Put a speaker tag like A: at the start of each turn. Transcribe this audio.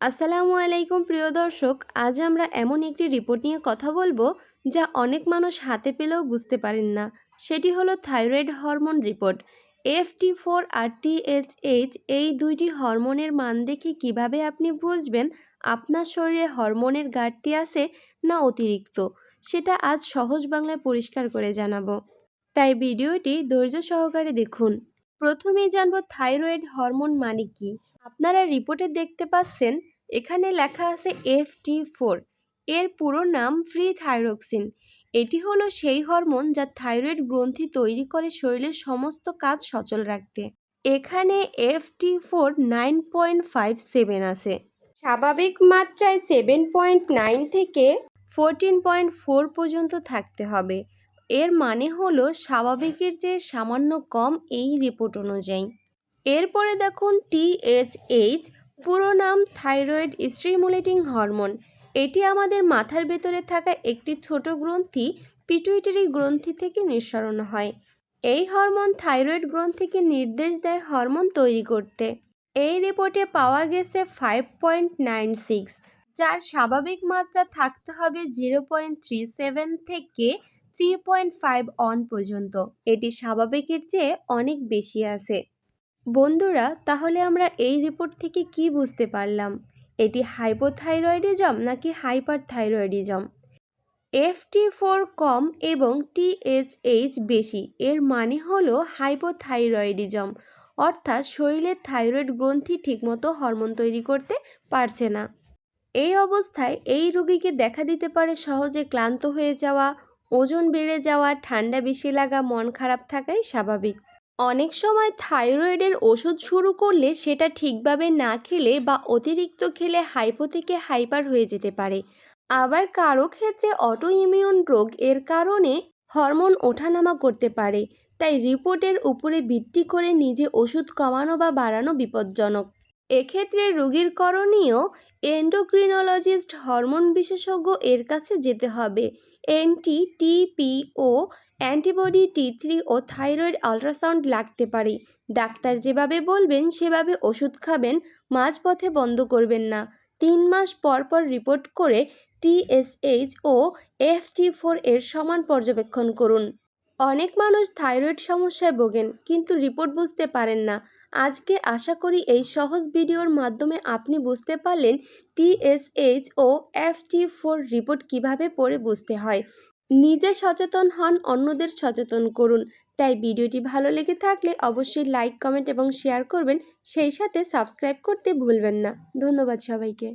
A: আসসালামু আলাইকুম, প্রিয় দর্শক। আজ আমরা এমন একটি রিপোর্ট নিয়ে কথা বলব যা অনেক মানুষ হাতে পেলেও বুঝতে পারেন না। সেটি হলো thyroid hormone report. FT four আর টিএইচএইচ এই দুইটি হরমোনের মান দেখে কীভাবে আপনি বুঝবেন আপনার শরীরে হরমোনের ঘাটতি আছে না অতিরিক্ত, সেটা আজ সহজ বাংলায় পরিষ্কার করে জানাব। তাই ভিডিওটি ধৈর্য সহকারে দেখুন। প্রথমেই জানব থাইরয়েড হরমোন মানে কি। আপনারা রিপোর্টে দেখতে পাচ্ছেন, এখানে লেখা আছে এফ টি ফোর। এর পুরো নাম ফ্রি থাইরক্সিন। এটি হলো সেই হরমোন যা থাইরয়েড গ্রন্থি তৈরি করে শরীরের সমস্ত কাজ সচল রাখতে। এখানে F T four nine point five seven আছে। স্বাভাবিক মাত্রায় সেভেন পয়েন্ট নাইন থেকে ফোরটিন পয়েন্ট ফোর পর্যন্ত থাকতে হবে। এর মানে হলো স্বাভাবিকের চেয়ে সামান্য কম এই রিপোর্ট অনুযায়ী। এরপরে দেখুন টিএইচএইচ পুরো নাম থাইরয়েড স্টিমুলেটিং হরমোন এটি আমাদের মাথার ভেতরে থাকা একটি ছোট গ্রন্থি পিটুইটারি গ্রন্থি থেকে নিঃসরণ হয়। এই হরমোন থাইরয়েড গ্রন্থিকে নির্দেশ দেয় হরমোন তৈরি করতে। এই রিপোর্টে পাওয়া গেছে ফাইভ পয়েন্ট নাইন সিক্স যার স্বাভাবিক মাত্রা থাকতে হবে জিরো পয়েন্ট থ্রি সেভেন থেকে থ্রি পয়েন্ট ফাইভ অন পর্যন্ত। এটি স্বাভাবিকের চেয়ে অনেক বেশি আছে। বন্ধুরা, তাহলে আমরা এই রিপোর্ট থেকে কি বুঝতে পারলাম? এটি হাইপোথাইরয়েডিজম নাকি হাইপার থাইরয়েডিজম এফটি ফোর কম এবং টিএইচএইচ বেশি, এর মানে হলো হাইপোথাইরয়েডিজম অর্থাৎ শরীরের থাইরয়েড গ্রন্থি ঠিকমতো হরমোন তৈরি করতে পারছে না। এই অবস্থায় এই রোগীকে দেখা দিতে পারে সহজে ক্লান্ত হয়ে যাওয়া ওজন বেড়ে যাওয়া, ঠান্ডা বেশি লাগা, মন খারাপ থাকাই স্বাভাবিক। অনেক সময় থাইরয়েডের ওষুধ শুরু করলে সেটা ঠিকভাবে না খেলে বা অতিরিক্ত খেলে হাইপো থেকে হাইপার হয়ে যেতে পারে। আবার কারও ক্ষেত্রে অটো ইমিউন রোগ এর কারণে হরমোন ওঠানামা করতে পারে, তাই রিপোর্টের উপরে ভিত্তি করে নিজে ওষুধ কমানো বা বাড়ানো বিপজ্জনক। এক্ষেত্রে রোগীর করণীয়, এন্ডোক্রিনোলজিস্ট হরমোন বিশেষজ্ঞ এর কাছে যেতে হবে। Anti TPO antibody T three ও থাইরয়েড আলট্রাসাউন্ড লাগতে পারে। ডাক্তার যেভাবে বলবেন, সেভাবে ওষুধ খাবেন, মাঝপথে বন্ধ করবেন না। তিন মাস পর পর রিপোর্ট করে টিএসএইচ ও এফটি ফোর এর সমান পর্যবেক্ষণ করুন। অনেক মানুষ থাইরয়েড সমস্যায় ভোগেন, কিন্তু রিপোর্ট বুঝতে পারেন না। আজকে আশা করি এই সহজ ভিডিওর মাধ্যমে আপনি বুঝতে পারলেন টিএসএইচ ও এফ টি ফোর রিপোর্ট কীভাবে পড়ে বুঝতে হয়। নিজে সচেতন হন, অন্যদের সচেতন করুন। তাই ভিডিওটি ভালো লেগে থাকলে অবশ্যই লাইক, কমেন্ট এবং শেয়ার করবেন। সেই সাথে সাবস্ক্রাইব করতে ভুলবেন না। ধন্যবাদ সবাইকে।